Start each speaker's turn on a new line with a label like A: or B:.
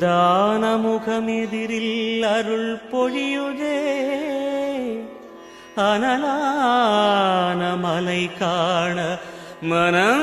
A: ചിന്താനമുഖമെതിരിൽ അരുൾ പൊഴിയുകേ. അനലാന മലൈ കാണ മനം